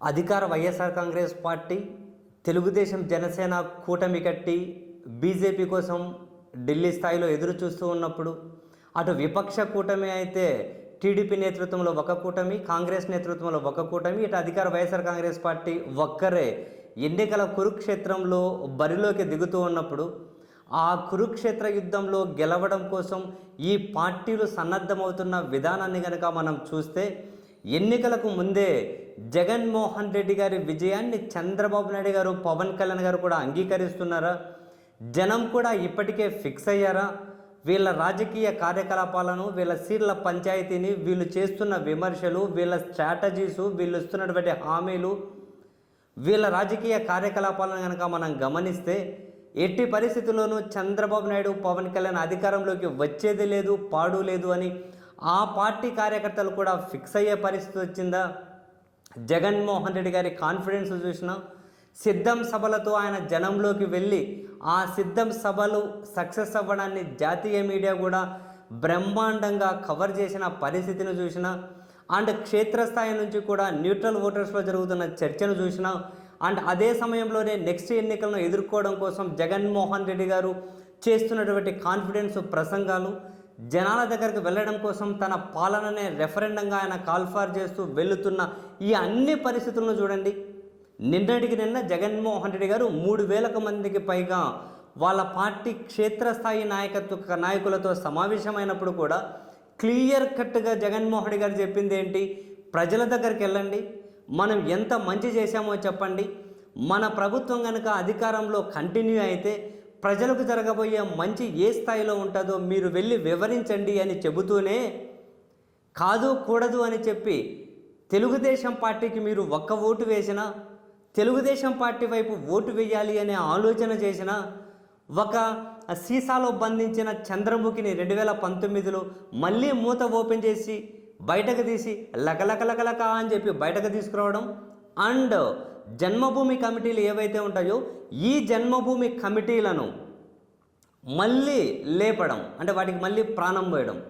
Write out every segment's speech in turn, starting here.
అధికార YSR Congress party Telugu Desam Janasena కూటమి కట్టి బీజేపీ కోసం ఢిల్లీ స్థాయిలో ఎదురు చూస్తూ ఉన్నప్పుడు అటు విపక్ష కూటమి అయితే టీడీపీ నేతృత్వంలో ఒక కూటమి కాంగ్రెస్ నేతృత్వంలో ఒక కూటమి ఇటు అధికార వైఎస్ఆర్ కాంగ్రెస్ పార్టీ ఒక్కరే ఎన్నికల కురుక్షేత్రంలో బరిలోకి దిగుతూ ఉన్నప్పుడు ఆ కురుక్షేత్ర యుద్ధంలో గెలవడం కోసం ఈ పార్టీలు సన్నద్ధమవుతున్న విధానాన్ని కనుక మనం చూస్తే ఎన్నికలకు ముందే జగన్మోహన్ రెడ్డి గారి విజయాన్ని చంద్రబాబు నాయుడు గారు పవన్ కళ్యాణ్ గారు కూడా అంగీకరిస్తున్నారా? జనం కూడా ఇప్పటికే ఫిక్స్ అయ్యారా? వీళ్ళ రాజకీయ కార్యకలాపాలను వీళ్ళ సీట్ల పంచాయతీని వీళ్ళు చేస్తున్న విమర్శలు వీళ్ళ స్ట్రాటజీసు వీళ్ళు ఇస్తున్నటువంటి హామీలు వీళ్ళ రాజకీయ కార్యకలాపాలను కనుక మనం గమనిస్తే ఎట్టి పరిస్థితుల్లోనూ చంద్రబాబు నాయుడు పవన్ కళ్యాణ్ అధికారంలోకి వచ్చేది లేదు పాడు లేదు అని ఆ పార్టీ కార్యకర్తలు కూడా ఫిక్స్ అయ్యే పరిస్థితి వచ్చిందా? జగన్మోహన్ రెడ్డి గారి కాన్ఫిడెన్స్ చూసినా సిద్ధం సభలతో ఆయన జనంలోకి వెళ్ళి ఆ సిద్ధం సభలు సక్సెస్ అవ్వడాన్ని జాతీయ మీడియా కూడా బ్రహ్మాండంగా కవర్ చేసిన పరిస్థితిని చూసిన అండ్ క్షేత్రస్థాయి నుంచి కూడా న్యూట్రల్ ఓటర్స్లో జరుగుతున్న చర్చను చూసిన అండ్ అదే సమయంలోనే నెక్స్ట్ ఎన్నికలను ఎదుర్కోవడం కోసం జగన్మోహన్ రెడ్డి గారు చేస్తున్నటువంటి కాన్ఫిడెన్స్ ప్రసంగాలు జనాల దగ్గరికి వెళ్ళడం కోసం తన పాలననే రెఫరెండంగా ఆయన కాల్ఫార్ చేస్తూ వెళుతున్న ఈ అన్ని పరిస్థితులను చూడండి. నిన్నటికి నిన్న జగన్మోహన్ రెడ్డి గారు మూడు వేలకు మందికి పైగా వాళ్ళ పార్టీ క్షేత్రస్థాయి నాయకత్వ నాయకులతో సమావేశమైనప్పుడు కూడా క్లియర్ కట్గా జగన్మోహన్ రెడ్డి గారు చెప్పింది ఏంటి? ప్రజల దగ్గరికి వెళ్ళండి. మనం ఎంత మంచి చేశామో చెప్పండి. మన ప్రభుత్వం కనుక అధికారంలో కంటిన్యూ అయితే ప్రజలకు జరగబోయే మంచి ఏ స్థాయిలో ఉంటుందో మీరు వెళ్ళి వివరించండి అని చెబుతూనే కాదు కూడదు అని చెప్పి తెలుగుదేశం పార్టీకి మీరు ఒక్క ఓటు వేసినా తెలుగుదేశం పార్టీ వైపు ఓటు వేయాలి అనే ఆలోచన చేసిన ఒక సీసాలో బంధించిన చంద్రముఖిని రెండు వేల పంతొమ్మిదిలో మళ్ళీ మూత ఓపెన్ చేసి బయటకు తీసి లకలకలకలక అని చెప్పి బయటకు తీసుకురావడం అండ్ జన్మభూమి కమిటీలు ఏవైతే ఉంటాయో ఈ జన్మభూమి కమిటీలను మళ్ళీ లేపడం అంటే వాటికి మళ్ళీ ప్రాణం పోయడం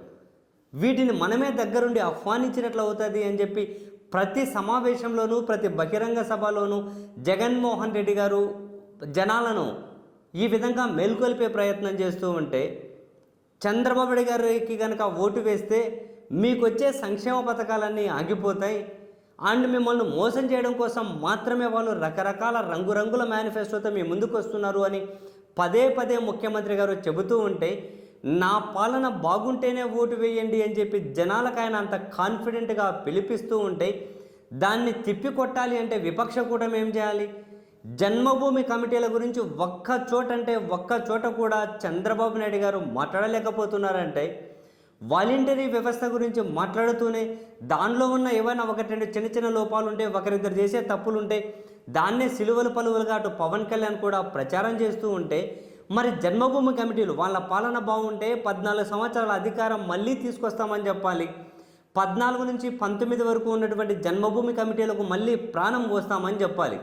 వీటిని మనమే దగ్గరుండి ఆహ్వానించినట్లు అవుతుంది అని చెప్పి ప్రతి సమావేశంలోనూ ప్రతి బహిరంగ సభలోనూ జగన్మోహన్ రెడ్డి గారు జనాలను ఈ విధంగా మేల్కొల్పే ప్రయత్నం చేస్తూ ఉంటే చంద్రబాబు గారికి కనుక ఓటు వేస్తే మీకు వచ్చే సంక్షేమ పథకాలన్నీ ఆగిపోతాయి. అండ్ మిమ్మల్ని మోసం చేయడం కోసం మాత్రమే వాళ్ళు రకరకాల రంగురంగుల మేనిఫెస్టోతో మీ ముందుకు వస్తున్నారు అని పదే పదే ముఖ్యమంత్రి గారు చెబుతూ ఉంటే నా పాలన బాగుంటేనే ఓటు వేయండి అని చెప్పి జనాలకు ఆయన అంత కాన్ఫిడెంట్గా పిలిపిస్తూ ఉంటే దాన్ని తిప్పికొట్టాలి అంటే విపక్ష కూడా ఏం చేయాలి? జన్మభూమి కమిటీల గురించి ఒక్క చోట అంటే ఒక్క చోట కూడా చంద్రబాబు నాయుడు గారు మాట్లాడలేకపోతున్నారంటే వాలంటరీ వ్యవస్థ గురించి మాట్లాడుతూనే దానిలో ఉన్న ఏవైనా ఒకటి రెండు చిన్న చిన్న లోపాలు ఉంటే ఒకరిద్దరు చేసే తప్పులు ఉంటే దాన్నే సిలువలు పలువులుగా అటు పవన్ కళ్యాణ్ కూడా ప్రచారం చేస్తూ ఉంటే మరి జన్మభూమి కమిటీలు వాళ్ళ పాలన బాగుంటే పద్నాలుగు సంవత్సరాల అధికారం మళ్ళీ తీసుకొస్తామని చెప్పాలి. పద్నాలుగు నుంచి పంతొమ్మిది వరకు ఉన్నటువంటి జన్మభూమి కమిటీలకు మళ్ళీ ప్రాణం పోస్తామని చెప్పాలి.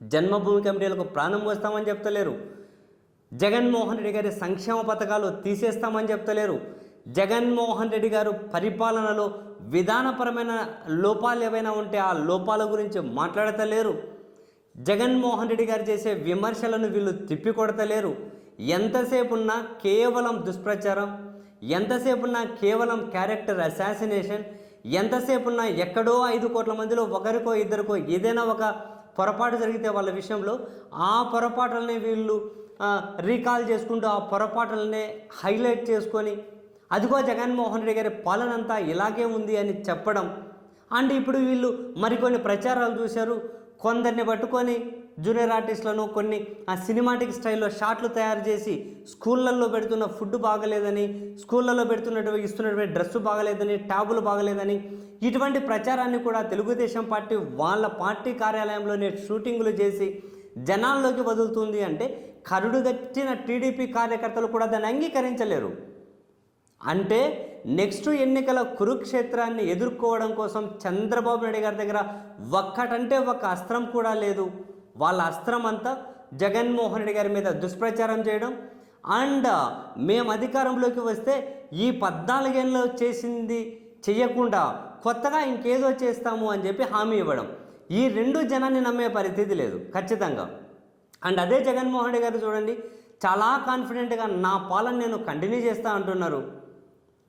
జన్మభూమి కమిటీలకు ప్రాణం పోస్తామని చెప్తలేరు. జగన్మోహన్ రెడ్డి గారి సంక్షేమ పథకాలు తీసేస్తామని చెప్తలేరు. జగన్మోహన్ రెడ్డి గారు పరిపాలనలో విధానపరమైన లోపాలు ఏవైనా ఉంటే ఆ లోపాల గురించి మాట్లాడతలేరు. జగన్మోహన్ రెడ్డి గారు చేసే విమర్శలను వీళ్ళు తిప్పికొడతలేరు. ఎంతసేపు ఉన్నా కేవలం దుష్ప్రచారం ఎంతసేపు ఉన్నా కేవలం క్యారెక్టర్ అసాసినేషన్ ఎంతసేపు ఉన్నా ఎక్కడో ఐదు కోట్ల మందిలో ఒకరికో ఇద్దరికో ఏదైనా ఒక పొరపాటు జరిగితే వాళ్ళ విషయంలో ఆ పొరపాటులనే వీళ్ళు రీకాల్ చేసుకుంటూ ఆ పొరపాటులనే హైలైట్ చేసుకొని అదిగో జగన్మోహన్ రెడ్డి గారి పాలన అంతా ఇలాగే ఉంది అని చెప్పడం. అండ్ ఇప్పుడు వీళ్ళు మరికొన్ని ప్రచారాలు చూశారు. కొందరిని పట్టుకొని జూనియర్ ఆర్టిస్టులను కొన్ని ఆ సినిమాటిక్ స్టైల్లో షాట్లు తయారు చేసి స్కూళ్ళల్లో పెడుతున్న ఫుడ్ బాగలేదని స్కూళ్ళల్లో పెడుతున్నటువంటి ఇస్తున్నటువంటి డ్రెస్సు బాగలేదని ట్యాబులు బాగలేదని ఇటువంటి ప్రచారాన్ని కూడా తెలుగుదేశం పార్టీ వాళ్ళ పార్టీ కార్యాలయంలోనే షూటింగులు చేసి జనాల్లోకి వదులుతుంది అంటే కరుడుగట్టిన టీడీపీ కార్యకర్తలు కూడా దాన్ని అంగీకరించలేరు. అంటే నెక్స్ట్ ఎన్నికల కురుక్షేత్రాన్ని ఎదుర్కోవడం కోసం చంద్రబాబు నాయుడు గారి దగ్గర ఒక్కటంటే ఒక అస్త్రం కూడా లేదు. వాళ్ళ అస్త్రం అంతా జగన్మోహన్ రెడ్డి గారి మీద దుష్ప్రచారం చేయడం. అండ్ మేము అధికారంలోకి వస్తే ఈ పద్నాలుగేళ్ళలో చేసింది చెయ్యకుండా కొత్తగా ఇంకేదో చేస్తాము అని చెప్పి హామీ ఇవ్వడం. ఈ రెండు జనాన్ని నమ్మే పరిస్థితి లేదు ఖచ్చితంగా. అండ్ అదే జగన్మోహన్ రెడ్డి గారు చూడండి చాలా కాన్ఫిడెంట్గా నా పాలన నేను కంటిన్యూ చేస్తా అంటున్నారు.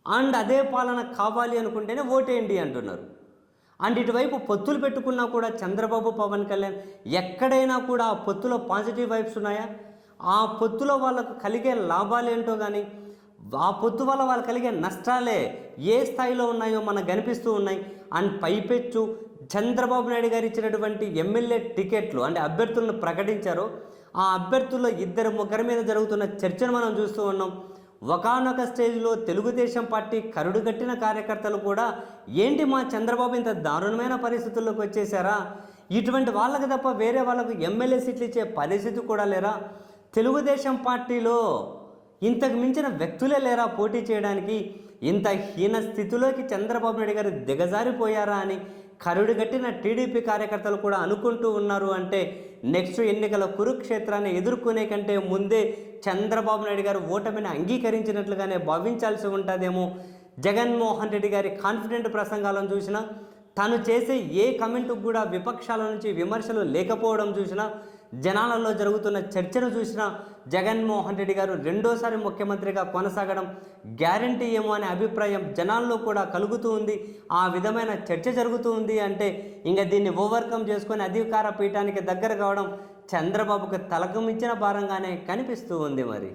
అండ్ అదే పాలన కావాలి అనుకుంటేనే ఓటేయండి అంటున్నారు. అండ్ ఇటువైపు పొత్తులు పెట్టుకున్నా కూడా చంద్రబాబు పవన్ కళ్యాణ్ ఎక్కడైనా కూడా ఆ పొత్తులో పాజిటివ్ వైబ్స్ ఉన్నాయా? ఆ పొత్తులో వాళ్ళకు కలిగే లాభాలేంటో కానీ ఆ పొత్తు వల్ల వాళ్ళు కలిగే నష్టాలే ఏ స్థాయిలో ఉన్నాయో మనకు కనిపిస్తూ ఉన్నాయి. అండ్ పైపెచ్చు చంద్రబాబు నాయుడు గారు ఇచ్చినటువంటి ఎమ్మెల్యే టికెట్లు అంటే అభ్యర్థులను ప్రకటించారో. ఆ అభ్యర్థుల్లో ఇద్దరు ముగ్గురి మీద జరుగుతున్న చర్చను మనం చూస్తూ ఉన్నాం. ఒకనొక స్టేజ్లో తెలుగుదేశం పార్టీ కరుడు కట్టిన కార్యకర్తలు కూడా ఏంటి మా చంద్రబాబు ఇంత దారుణమైన పరిస్థితుల్లోకి వచ్చేసారా ఇటువంటి వాళ్ళకి తప్ప వేరే వాళ్ళకు ఎమ్మెల్యే సీట్లు ఇచ్చే పరిస్థితి కూడా లేరా? తెలుగుదేశం పార్టీలో ఇంతకు మించిన వ్యక్తులే లేరా పోటీ చేయడానికి? ఇంత హీన స్థితిలోకి చంద్రబాబు నాయుడు గారు దిగజారిపోయారా అని కరుడు కట్టిన టీడీపీ కార్యకర్తలు కూడా అనుకుంటూ ఉన్నారు అంటే నెక్స్ట్ ఎన్నికల కురుక్షేత్రాన్ని ఎదుర్కొనే కంటే ముందే చంద్రబాబు నాయుడు గారు ఓటమిని అంగీకరించినట్లుగానే భావించాల్సి ఉంటుందేమో. జగన్మోహన్ రెడ్డి గారి కాన్ఫిడెంట్ ప్రసంగాలను చూసినా తను చేసే ఏ కమెంటుకు కూడా విపక్షాల నుంచి విమర్శలు లేకపోవడం చూసినా జనాలలో జరుగుతున్న చర్చను చూసిన జగన్మోహన్ రెడ్డి గారు రెండోసారి ముఖ్యమంత్రిగా కొనసాగడం గ్యారంటీ ఏమో అనే అభిప్రాయం జనాల్లో కూడా కలుగుతూ ఉంది. ఆ విధమైన చర్చ జరుగుతూ ఉంది అంటే ఇంకా దీన్ని ఓవర్కమ్ చేసుకొని అధికార పీఠానికి దగ్గర కావడం చంద్రబాబుకు తలకమించిన భారంగానే కనిపిస్తూ ఉంది మరి.